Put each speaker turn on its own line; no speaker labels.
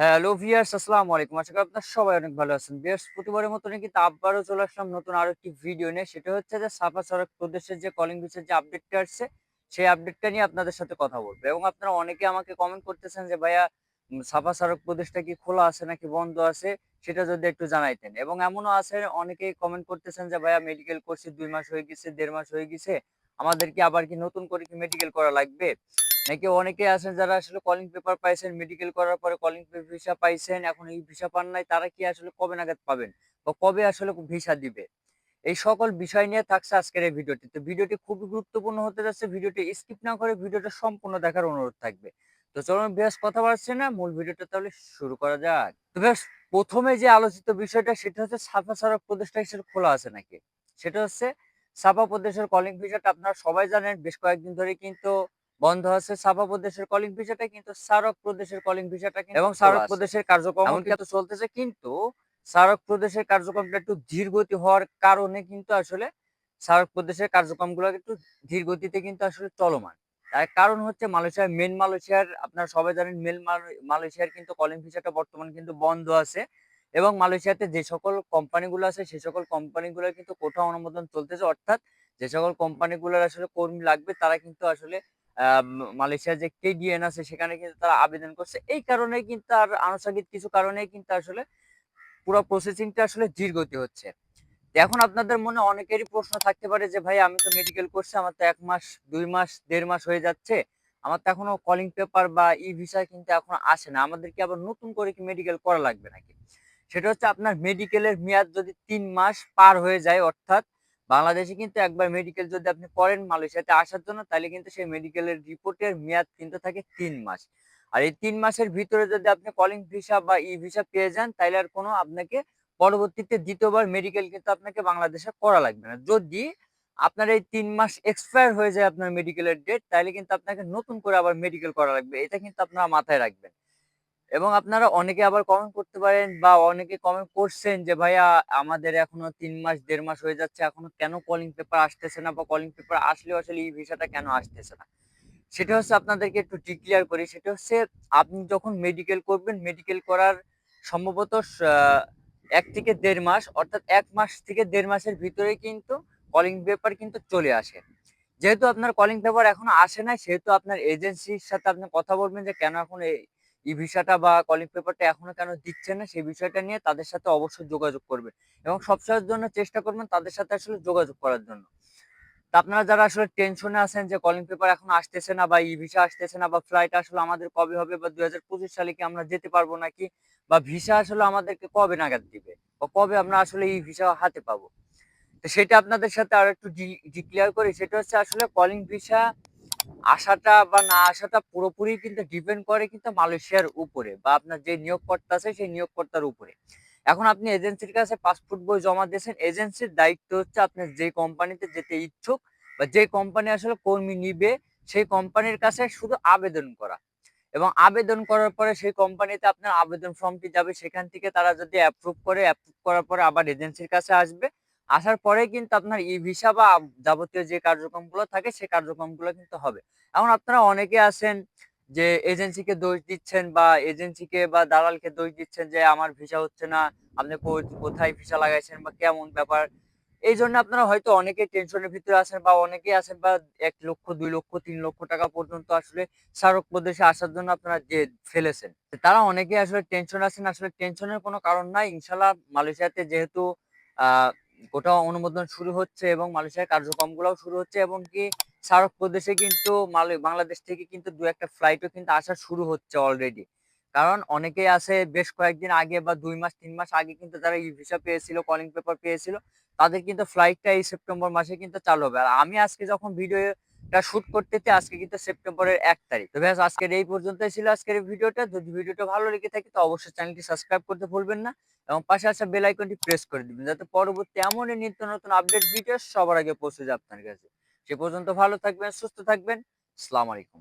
Hello viewers আসসালামু আলাইকুম। আশা করি আপনার সবাই অনেক ভালো আছেন। ভিয়ার্স প্রতিবারের মতো কিন্তু আবারও চলে আসলাম নতুন আরও একটি ভিডিও নিয়ে। সেটা হচ্ছে যে সাফা সড়ক প্রদেশের যে কলিং বিচের যে আপডেটটা আসছে, সেই আপডেটটা নিয়ে আপনাদের সাথে কথা বলব। এবং আপনারা অনেকে আমাকে কমেন্ট করতেছেন যে, ভাইয়া সাফা সড়ক প্রদেশটা কি খোলা আছে নাকি বন্ধ আছে? সেটা যদি একটু জানাইতেন। এবং এমনও আছে, অনেকেই কমেন্ট করতেছেন যে, ভাইয়া মেডিকেল করছি দুই মাস হয়ে গেছে, দেড় মাস হয়ে গেছে। আমাদের কি আবার কি নতুন করে কি মেডিকেল করা লাগবে? নাকি অনেকে আছেন যারা আসলে কলিং পেপার পাইছেন মেডিকেল করার পরে কলিং ভিসা পাইছেন, এখন এই ভিসা পান নাই, তারা কি আসলে কবে নাগাদ পাবেন? বা কবে আসলে ভিসা দিবে? এই সকল বিষয় নিয়ে থাকছে আজকের এই ভিডিওটি তো ভিডিওটি খুবই গুরুত্বপূর্ণ হতে যাচ্ছে। ভিডিওটি স্কিপ না করে ভিডিওটা সম্পূর্ণ দেখার অনুরোধ থাকবে। তো চলুন বেশ কথা বাড়ছে না, মূল ভিডিওটা তাহলে শুরু করা যাক। তো বেশ, প্রথমে যে আলোচিত বিষয়টা, সেটা হচ্ছে সাফা সড়ক প্রদেশটা হিসেবে খোলা আছে নাকি? সেটা হচ্ছে সাফা প্রদেশের কলিং ভিসাটা আপনারা সবাই জানেন, বেশ কয়েকদিন ধরে কিন্তু বন্ধ আছে সাফা প্রদেশের কলিং ভিসাটা কিন্তু সারক প্রদেশের কলিং ভিসাটা কিন্তু এবং সারক প্রদেশের কার্যক্রম কিন্তু চলতেছে কিন্তু সারক প্রদেশের কার্যক্রমটা একটু ধীর গতি হওয়ার কারণে কিন্তু আসলে সারক প্রদেশের কার্যক্রমগুলো একটু ধীর গতিতে কিন্তু আসলে চলমান। তার কারণ হচ্ছে মালয়েশিয়ার মেন মালয়েশিয়ার আপনারা সবাই জানেন মেন মালয়েশিয়ার কিন্তু কলিং ভিসাটা বর্তমান কিন্তু বন্ধ আছে এবং মালয়েশিয়াতে যে সকল কোম্পানিগুলো আছে সেই সকল কোম্পানিগুলোর কিন্তু কোথাও অনুমোদন চলতেছে। অর্থাৎ যে সকল কোম্পানিগুলোর আসলে কর্মী লাগবে তারা কিন্তু আসলে মালয়েশিয়ার যে কেডিএন আছে, সেখানে কিন্তু তারা আবেদন করছে। এই কারণে কিন্তু আর আনুষঙ্গিক কিছু কারণে কিন্তু আসলে পুরো প্রসেসিংটা আসলে ধীর গতি হচ্ছে। এখন আপনাদের মনে অনেকেরই প্রশ্ন থাকতে পারে যে, ভাই, আমি তো মেডিকেল করছি, আমার তো এক মাস, দুই মাস, দেড় মাস হয়ে যাচ্ছে। আমার তো এখনও কলিং পেপার বা ই ভিসা কিন্তু এখনও আসে না। আমাদের কি আবার নতুন করে কি মেডিকেল করা লাগবে নাকি? সেটা হচ্ছে আপনার মেডিকেলের মেয়াদ যদি তিন মাস পার হয়ে যায়, অর্থাৎ বাংলাদেশে কিন্তু একবার মেডিকেল যদি আপনি করেন মালয়েশিয়াতে আসার জন্য, তাহলে কিন্তু সেই মেডিকেলের রিপোর্টের মেয়াদ কিন্তু থাকে তিন মাস। আর এই তিন মাসের ভিতরে যদি আপনি কলিং ভিসা বা ই ভিসা পেয়ে যান, তাহলে আর কোনো আপনাকে পরবর্তীতে দ্বিতীয়বার মেডিকেল কিন্তু আপনাকে বাংলাদেশে করা লাগবে না। যদি আপনার এই তিন মাস এক্সপায়ার হয়ে যায় আপনার মেডিকেলের ডেট তাহলে কিন্তু আপনাকে নতুন করে আবার মেডিকেল করা লাগবে। এটা কিন্তু আপনারা মাথায় রাখবেন। এবং আপনারা অনেকে আবার কমেন্ট করতে পারেন বা অনেকে কমেন্ট করছেন যে, ভাইয়া, আমাদের এখনও তিন মাস, দেড় মাস হয়ে যাচ্ছে, এখনও কেন কলিং পেপার আসতেছে না বা কলিং পেপার আসলেও আসলে এই ভিসাটা কেন আসতেছে না? সেটা হচ্ছে আপনাদেরকে একটু ডিক্লিয়ার করি, সেটা হচ্ছে আপনি যখন মেডিকেল করবেন মেডিকেল করার সম্ভবত এক থেকে দেড় মাস, অর্থাৎ এক মাস থেকে দেড় মাসের ভিতরে কিন্তু কলিং পেপার কিন্তু চলে আসে। যেহেতু আপনার কলিং পেপার এখনও আসে নাই, সেহেতু আপনার এজেন্সির সাথে আপনি কথা বলবেন যে, কেন এখন এই ই ভিসাটা বা কলিং পেপারটা এখনও কেন দিচ্ছে না, সেই বিষয়টা নিয়ে তাদের সাথে অবশ্যই যোগাযোগ করবেন এবং সবসময়ের জন্য চেষ্টা করবেন তাদের সাথে আসলে যোগাযোগ করার জন্য। আপনারা যারা আসলে টেনশনে আছেন যে কলিং পেপার এখন আসতেছে না বা ই ভিসা আসতেছে না বা ফ্লাইট আসলে আমাদের কবে হবে বা দুই হাজার পঁচিশ সালে কি আমরা যেতে পারব নাকি বা ভিসা আসলে আমাদেরকে কবে নাগাদ দিবে বা কবে আমরা আসলে ই ভিসা হাতে পাবো? তো সেটা আপনাদের সাথে আর একটু ডিক্লিয়ার করি, সেটা হচ্ছে আসলে কলিং ভিসা আসাটা বা না আসাটা পুরোপুরি কিন্তু ডিপেন্ড করে কিন্তু মালয়েশিয়ার উপরে বা আপনার যে নিয়োগকর্তা আছে সেই নিয়োগকর্তার উপরে। এখন আপনি এজেন্সির কাছে পাসপোর্ট বই জমা দিয়েছেন এজেন্সির দায়িত্ব হচ্ছে আপনি যে কোম্পানিতে যেতে ইচ্ছুক বা যে কোম্পানি আসলে কর্মী নিবে, সেই কোম্পানির কাছে শুধু আবেদন করা। এবং আবেদন করার পরে সেই কোম্পানিতে আপনার আবেদন ফর্মটি যাবে, সেখান থেকে তারা যদি অ্যাপ্রুভ করে অ্যাপ্রুভ করার পরে আবার এজেন্সির কাছে আসবে। আসার পরে কিন্তু আপনার ই ভিসা বা যাবতীয় যে কার্যক্রমগুলো থাকে সেই কার্যক্রমগুলো কিন্তু হবে। এখন আপনারা অনেকে আছেন যে এজেন্সিকে দোষ দিচ্ছেন বা এজেন্সিকে বা দালালকে দোষ দিচ্ছেন যে আমার ভিসা হচ্ছে না, আপনি কোথায় ভিসা লাগাইছেন বা কেমন ব্যাপার? এই জন্য আপনারা হয়তো অনেকে টেনশনের ভিতরে আছেন বা অনেকেই আছেন বা এক লক্ষ, দুই লক্ষ, তিন লক্ষ টাকা পর্যন্ত আসলে সারক প্রদেশে আসার জন্য আপনারা যে ফেলেছেন। তারা অনেকে আসলে টেনশন আছেন। আসলে টেনশনের কোনো কারণ নাই। ইনশাল্লাহ মালয়েশিয়াতে যেহেতু, আহ কোথাও অনুমোদন শুরু হচ্ছে এবং মালয়েশিয়ার কার্যক্রমগুলোও শুরু হচ্ছে এবং কি সারক প্রদেশে কিন্তু বাংলাদেশ থেকে কিন্তু দু একটা ফ্লাইটও কিন্তু আসা শুরু হচ্ছে অলরেডি কারণ অনেকেই আছে বেশ কয়েকদিন আগে বা দুই মাস, তিন মাস আগে কিন্তু যারা ই ভিসা পেয়েছিল কলিং পেপার পেয়েছিল, তাদের কিন্তু ফ্লাইটটা এই সেপ্টেম্বর মাসে কিন্তু চালু হবে। আর আমি আজকে যখন ভিডিওটা শুট করতেছি আজকে কিন্তু সেপ্টেম্বরের এক তারিখ। তো ব্যাস আজকের এই পর্যন্তই ছিল আজকের ভিডিওটা। যদি ভিডিওটা ভালো লেগে থাকে, তো অবশ্যই চ্যানেলটি সাবস্ক্রাইব করতে ভুলবেন না এবং পাশে আসা বেল আইকনটি প্রেস করে দিবেন, যাতে পরবর্তী এমনই নিত্য নতুন আপডেট ভিডিও সবার আগে পৌঁছে যায় আপনার কাছে। সে পর্যন্ত ভালো থাকবেন, সুস্থ থাকবেন। আসসালামু আলাইকুম।